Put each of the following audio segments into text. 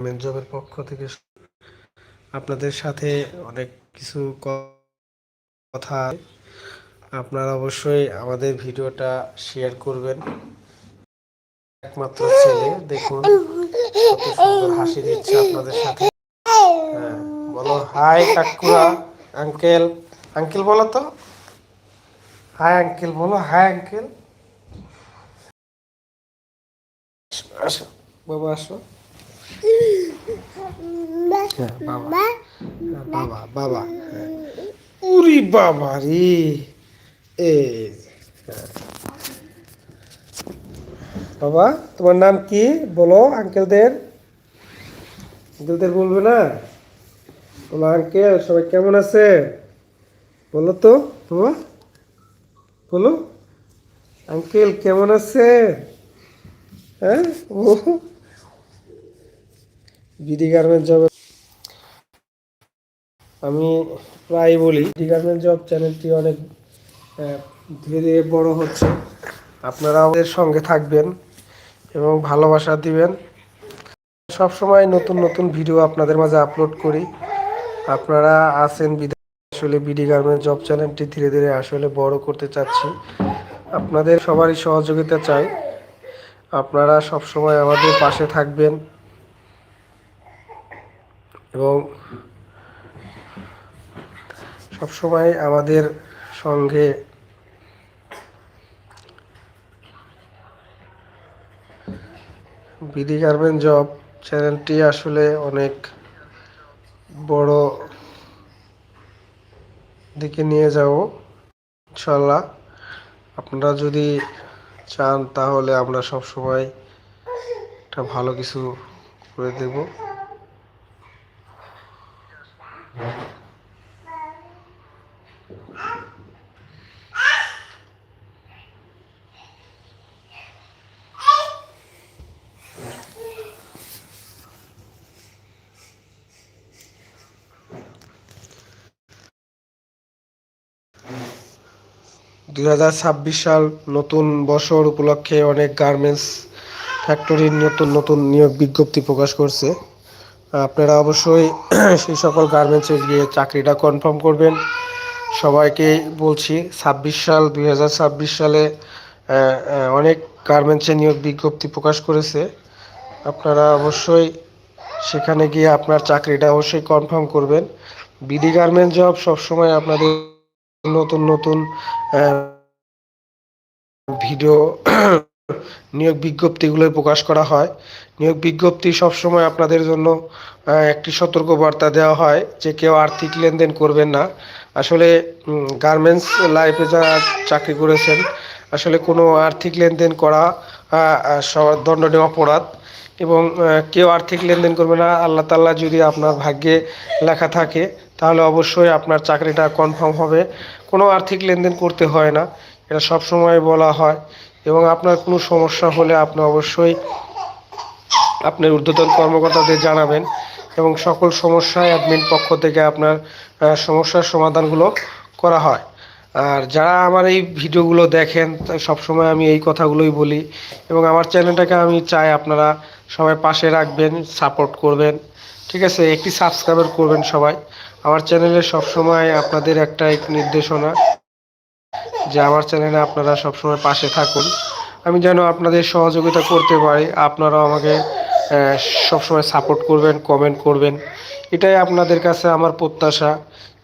জবের পক্ষ থেকে আপনাদের সাথে অনেক কিছু কথা আপনারা অবশ্যই আমাদের ভিডিওটা শেয়ার করবেন। একমাত্র ছেলে, দেখুন হাসি দিচ্ছে আপনাদের সাথে। হ্যাঁ বলো হাই কাকুরা আঙ্কেল আঙ্কেল বলো তো। হাই আঙ্কেল বলো হাই আঙ্কেল আসো, বাবা, আসো। বাবা। উরি বাবা রে। বাবা, তোমার নাম কি? বলো, আঙ্কেলদের। আঙ্কেলদের বলবে না? বলো, আঙ্কেল, সবাই কেমন আছে? বলো তো, বাবা। বলো। আঙ্কেল, কেমন আছে? হ্যাঁ? ও বিডি গার্মেন্ট জব আমি প্রায় বলি, বিডি গার্মেন্ট জব চ্যানেলটি অনেক ধীরে ধীরে বড় হচ্ছে। আপনারা আমাদের সঙ্গে থাকবেন এবং ভালোবাসা দিবেন। সব সময় নতুন নতুন ভিডিও আপনাদের মাঝে আপলোড করি। আপনারা আছেন আসলে বিডি গার্মেন্ট জব চ্যানেলটি ধীরে ধীরে আসলে বড় করতে চাচ্ছি। আপনাদের সবারই সহযোগিতা চাই। আপনারা সব সময় আমাদের পাশে থাকবেন। এবং সবসময় আমাদের সঙ্গে বিডি গার্মেন্ট জব চ্যানেলটি আসলে অনেক বড় দিকে নিয়ে যাব ইনশাল্লাহ আপনারা যদি চান তাহলে আমরা সব সময় একটা ভালো কিছু করে দেব। দুই হাজার ছাব্বিশ সাল নতুন বছর উপলক্ষে অনেক গার্মেন্টস ফ্যাক্টরির নতুন নতুন নিয়োগ বিজ্ঞপ্তি প্রকাশ করছে। আপনারা অবশ্যই সেই সকল গার্মেন্টসে গিয়ে চাকরিটা কনফার্ম করবেন। সবাইকে বলছি, ছাব্বিশ সাল, দুই হাজার ছাব্বিশ সালে অনেক গার্মেন্টসে নিয়োগ বিজ্ঞপ্তি প্রকাশ করেছে। আপনারা অবশ্যই সেখানে গিয়ে আপনার চাকরিটা অবশ্যই কনফার্ম করবেন। বিডি গার্মেন্ট জব সবসময় আপনাদের নতুন নতুন ভিডিও নিয়োগ বিজ্ঞপ্তিগুলো প্রকাশ করা হয়। নিয়োগ বিজ্ঞপ্তি সবসময় আপনাদের জন্য একটি সতর্কবার্তা দেওয়া হয় যে কেউ আর্থিক লেনদেন করবেন না। আসলে গার্মেন্টস লাইফে যারা চাকরি করেছেন, আসলে কোনো আর্থিক লেনদেন করা দণ্ডনীয় অপরাধ। এবং কেউ আর্থিক লেনদেন করবে না, আল্লাহ তাল্লাহ যদি আপনার ভাগ্যে লেখা থাকে, তাহলে অবশ্যই আপনার চাকরিটা কনফার্ম হবে। কোনো আর্থিক লেনদেন করতে হয় না। এটা সবসময় বলা হয় এবং আপনার কোনো সমস্যা হলে আপনি অবশ্যই আপনার ঊর্ধ্বতন কর্মকর্তাদের জানাবেন এবং সকল সমস্যা অ্যাডমিন পক্ষ থেকে আপনার সমস্যার সমাধানগুলো করা হয়। আর যারা আমার এই ভিডিওগুলো দেখেন সবসময় আমি এই কথাগুলোই বলি এবং আমার চ্যানেলটাকে আমি চাই আপনারা সবাই পাশে রাখবেন, সাপোর্ট করবেন। ঠিক আছে, একটি সাবস্ক্রাইবার করবেন সবাই। আমার চ্যানেলে সবসময় আপনাদের একটা নির্দেশনা। যে আমার চ্যানেলে আপনারা সবসময় পাশে থাকুন। আমি যেন আপনাদের সহযোগিতা করতে পারি, আপনারাও আমাকে সবসময় সাপোর্ট করবেন, কমেন্ট করবেন। এটাই আপনাদের কাছে আমার প্রত্যাশা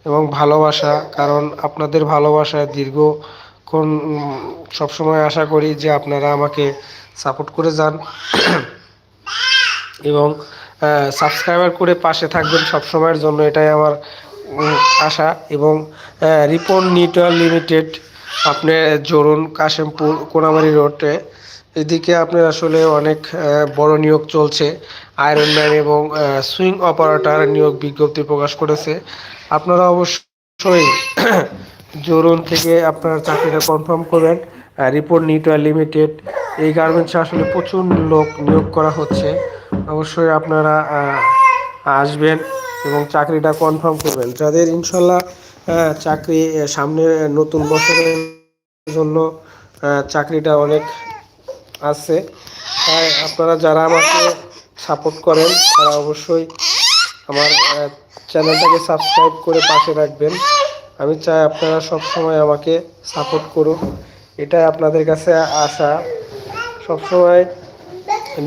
এবং ভালোবাসা, কারণ আপনাদের ভালোবাসায় দীর্ঘক্ষণ সবসময় আশা করি যে আপনারা আমাকে সাপোর্ট করে যান। এবং সাবস্ক্রাইবার করে পাশে থাকবেন সব সময়ের জন্য, এটাই আমার আশা এবং রিপন নিউট্রাল লিমিটেড আপনি জরুন কাশিমপুর কোনাবাড়ি রোডে। এদিকে আপনার আসলে অনেক বড় নিয়োগ চলছে। আয়রন ম্যান এবং সুইং অপারেটর নিয়োগ বিজ্ঞপ্তি প্রকাশ করেছে। আপনারা অবশ্যই জরুন থেকে আপনার চাকরিটা কনফার্ম করবেন। Report neutral limited. এই গার্মেন্টসে আসলে প্রচুর লোক নিয়োগ করা হচ্ছে। অবশ্যই আপনারা আসবেন এবং চাকরিটা কনফার্ম করবেন। যাদের ইনশাল্লাহ চাকরি আহ, সামনে নতুন বছরের জন্য চাকরিটা অনেক আছে। তাই আপনারা যারা আমাকে সাপোর্ট করেন তারা অবশ্যই আমার চ্যানেলটাকে সাবস্ক্রাইব করে পাশে রাখবেন। আমি চাই আপনারা সব সময় আমাকে সাপোর্ট করুন। এটাই আপনাদের কাছে আশা। সবসময়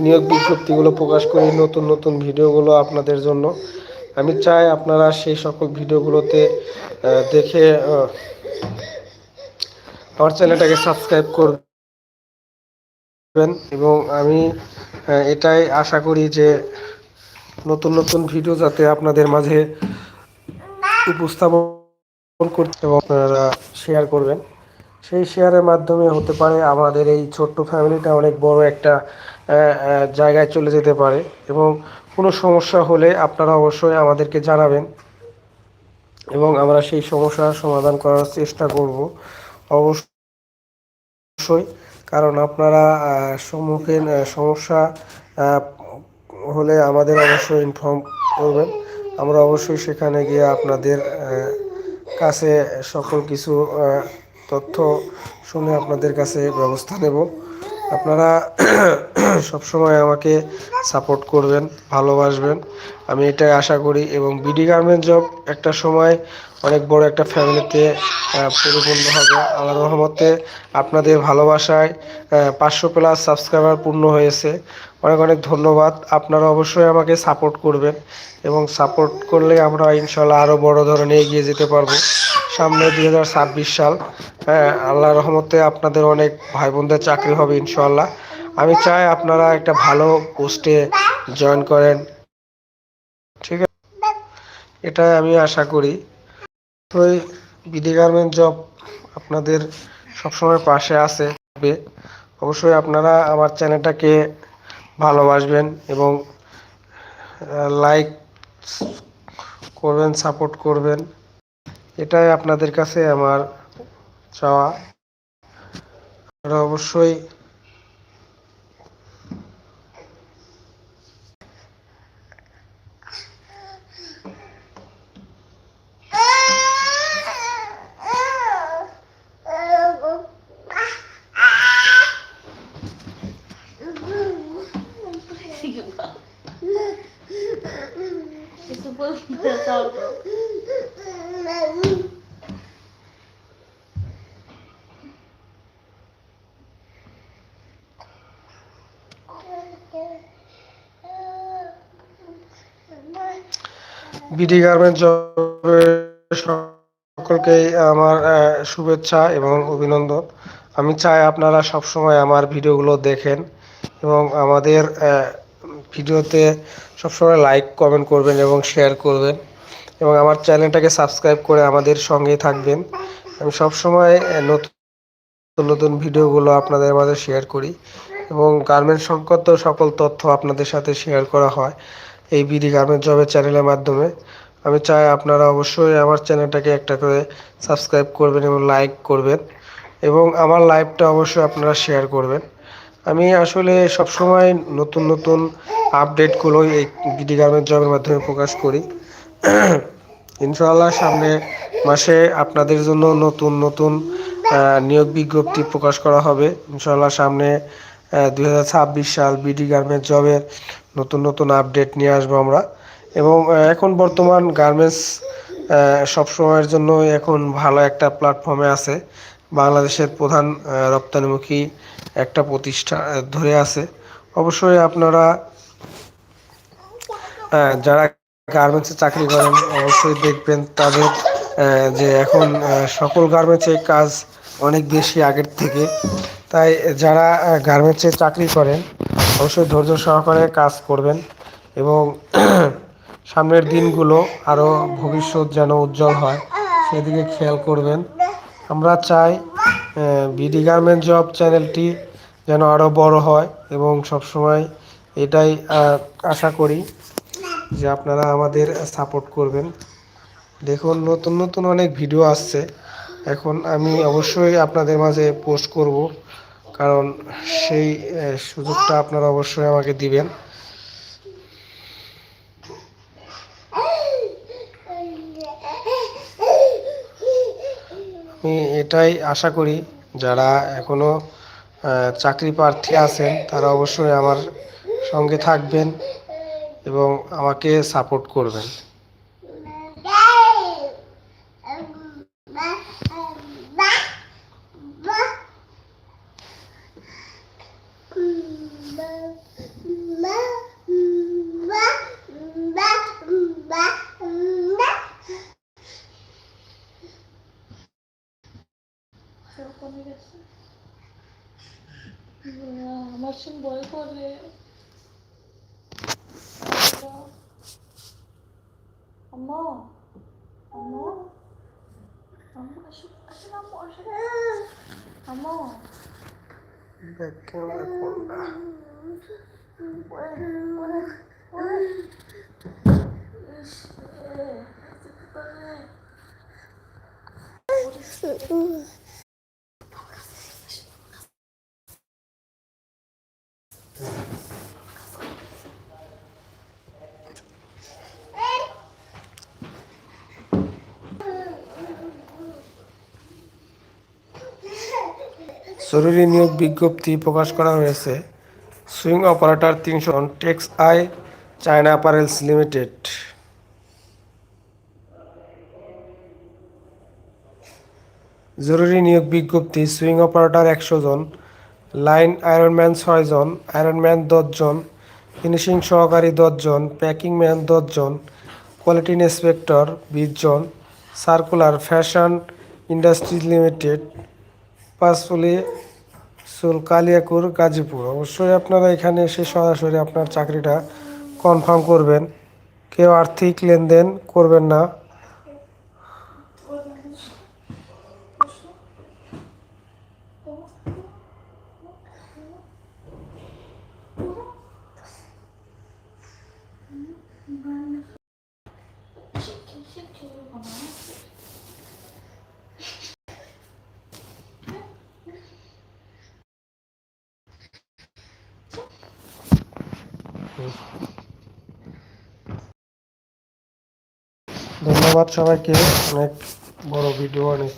নিয়োগ বিজ্ঞপ্তিগুলো প্রকাশ করি নতুন নতুন ভিডিওগুলো আপনাদের জন্য। আমি চাই আপনারা সেই সকল ভিডিওগুলোতে দেখে আমার চ্যানেলটাকে সাবস্ক্রাইব করবেন এবং আমি এটাই আশা করি যে নতুন নতুন ভিডিও যাতে আপনাদের মাঝে উপস্থাপন করতে আপনারা শেয়ার করবেন। সেই শেয়ারের মাধ্যমে হতে পারে আমাদের এই ছোট্ট ফ্যামিলিটা অনেক বড় একটা জায়গায় চলে যেতে পারে এবং কোনো সমস্যা হলে আপনারা অবশ্যই আমাদেরকে জানাবেন এবং আমরা সেই সমস্যার সমাধান করার চেষ্টা করব। অবশ্যই, কারণ আপনারা সম্মুখীন সমস্যা হলে আমাদের অবশ্যই ইনফর্ম করবেন। আমরা অবশ্যই সেখানে গিয়ে আপনাদের কাছে সকল কিছু তথ্য শুনে আপনাদের কাছে ব্যবস্থা নেব। আপনারা সবসময় আমাকে সাপোর্ট করবেন, ভালোবাসবেন। আমি এটাই আশা করি এবং বিডি গার্মেন্ট জব একটা সময় অনেক বড় একটা ফ্যামিলিতে পরিপূর্ণ হবে। আল্লাহ রহমতে আপনাদের ভালোবাসায় পাঁচশো প্লাস সাবস্ক্রাইবার পূর্ণ হয়েছে। অনেক অনেক ধন্যবাদ। আপনারা অবশ্যই আমাকে সাপোর্ট করবেন এবং সাপোর্ট করলে আমরা ইনশাল্লাহ আরও বড় ধরনের এগিয়ে যেতে পারব। সামনে দু হাজার ছাব্বিশ সাল। হ্যাঁ আল্লাহ রহমতে আপনাদের অনেক ভাই বোনদের চাকরি হবে ইনশাল্লাহ আমি চাই আপনারা একটা ভালো পোস্টে জয়েন করেন। ঠিক আছে? এটাই আমি আশা করি। তো বিডি গার্মেন্ট জব আপনাদের সবসময় পাশে আছে। অবশ্যই আপনারা আমার চ্যানেলটাকে ভালোবাসবেন এবং লাইক করবেন সাপোর্ট করবেন। এটাই আপনাদের কাছে আমার চাওয়া। আর অবশ্যই বিডি গার্মেন্ট জবের সকলকেই আমার শুভেচ্ছা এবং অভিনন্দন। আমি চাই আপনারা সবসময় আমার ভিডিওগুলো দেখেন এবং আমাদের ভিডিওতে সবসময় লাইক, কমেন্ট করবেন এবং শেয়ার করবেন এবং আমার চ্যানেলটাকে সাবস্ক্রাইব করে আমাদের সঙ্গেই থাকবেন। আমি সবসময় নতুন নতুন ভিডিওগুলো আপনাদের মাঝে শেয়ার করি। এবং গার্মেন্টস সংক্রান্ত সকল তথ্য আপনাদের সাথে শেয়ার করা হয় এই বিডি গার্মেন্ট জবের চ্যানেলের মাধ্যমে। আমি চাই আপনারা অবশ্যই আমার চ্যানেলটাকে একটা করে সাবস্ক্রাইব করবেন এবং লাইক করবেন এবং আমার লাইভটা অবশ্যই আপনারা শেয়ার করবেন। আমি আসলে সবসময় নতুন নতুন আপডেটগুলো এই বিডি গার্মেন্ট জবের মাধ্যমে প্রকাশ করি। ইনশাআল্লাহ সামনে মাসে আপনাদের জন্য নতুন নতুন নিয়োগ বিজ্ঞপ্তি প্রকাশ করা হবে। ইনশাআল্লাহ সামনে দুই হাজার ছাব্বিশ সাল বিডি গার্মেন্টস জবের নতুন নতুন আপডেট নিয়ে আসব আমরা। এবং এখন বর্তমান গার্মেন্টস সবসময়ের জন্য এখন ভালো একটা প্ল্যাটফর্মে আছে। বাংলাদেশের প্রধান রপ্তানিমুখী একটা প্রতিষ্ঠা ধরে আছে। অবশ্যই আপনারা যারা গার্মেন্টসে চাকরি করেন, অবশ্যই দেখবেন তাদের যে এখন সকল গার্মেন্টসে কাজ অনেক বেশি আগের থেকে। তাই যারা গার্মেন্টসে চাকরি করেন, অবশ্যই ধৈর্য সহকারে কাজ করবেন এবং সামনের দিনগুলো আরও ভবিষ্যৎ যেন উজ্জ্বল হয়, সেদিকে খেয়াল করবেন। আমরা চাই বিডি গার্মেন্ট জব চ্যানেলটি যেন আরও বড় হয় এবং সবসময় এটাই আশা করি যে আপনারা আমাদের সাপোর্ট করবেন। দেখুন, নতুন নতুন অনেক ভিডিও আসছে। এখন আমি অবশ্যই আপনাদের মাঝে পোস্ট করব। কারণ সেই সুযোগটা আপনারা অবশ্যই আমাকে দিবেন। আমি এটাই আশা করি, যারা এখনও চাকরি প্রার্থী আছেন, তারা অবশ্যই আমার সঙ্গে থাকবেন এবং আমাকে সাপোর্ট করবেন। Amor. Amor. Amor. Acho, acho amor. Amor. Daqui eu acordar. Ué, ué, ué. জরুরি নিয়োগ বিজ্ঞপ্তি প্রকাশ করা হয়েছে। সুইং অপারেটর তিনশো text I, China apparels limited. জরুরি নিয়োগ বিজ্ঞপ্তি, সুইং অপারেটর একশো জন, লাইন আয়রনম্যান ছয় জন, আয়রনম্যান দশজন ফিনিশিং সহকারী দশজন প্যাকিং ম্যান দশজন কোয়ালিটি ইন্সপেক্টর বিশ জন, সার্কুলার ফ্যাশন ইন্ডাস্ট্রিজ লিমিটেড পাঁচফুলি সুল কালিয়াকুর, গাজীপুর। অবশ্যই আপনারা এখানে এসে সরাসরি আপনার চাকরিটা কনফার্ম করবেন। কেউ আর্থিক লেনদেন করবেন না। ধন্যবাদ সবাইকে, অনেক বড় ভিডিও অনেক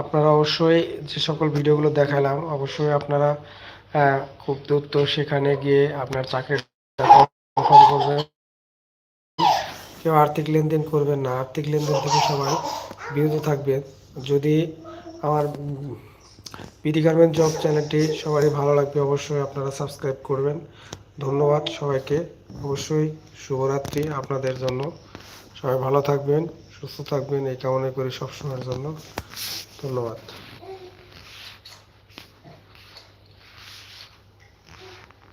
আপনারা অবশ্যই যে সকল ভিডিওগুলো দেখালাম, অবশ্যই আপনারা খুব দ্রুত সেখানে গিয়ে আপনার কনফার্ম করবেন। কেউ আর্থিক লেনদেন করবেন না, আর্থিক লেনদেন থেকে সবাই বিরত থাকবেন। যদি আমার বিডি গার্মেন্ট জব চ্যানেলটি সবারই ভালো লাগবে, অবশ্যই আপনারা সাবস্ক্রাইব করবেন। ধন্যবাদ সবাইকে। অবশ্যই শুভরাত্রি আপনাদের জন্য। সবাই ভালো থাকবেন, সুস্থ থাকবেন এই কামনা করি সবসময়ের জন্য। ধন্যবাদ।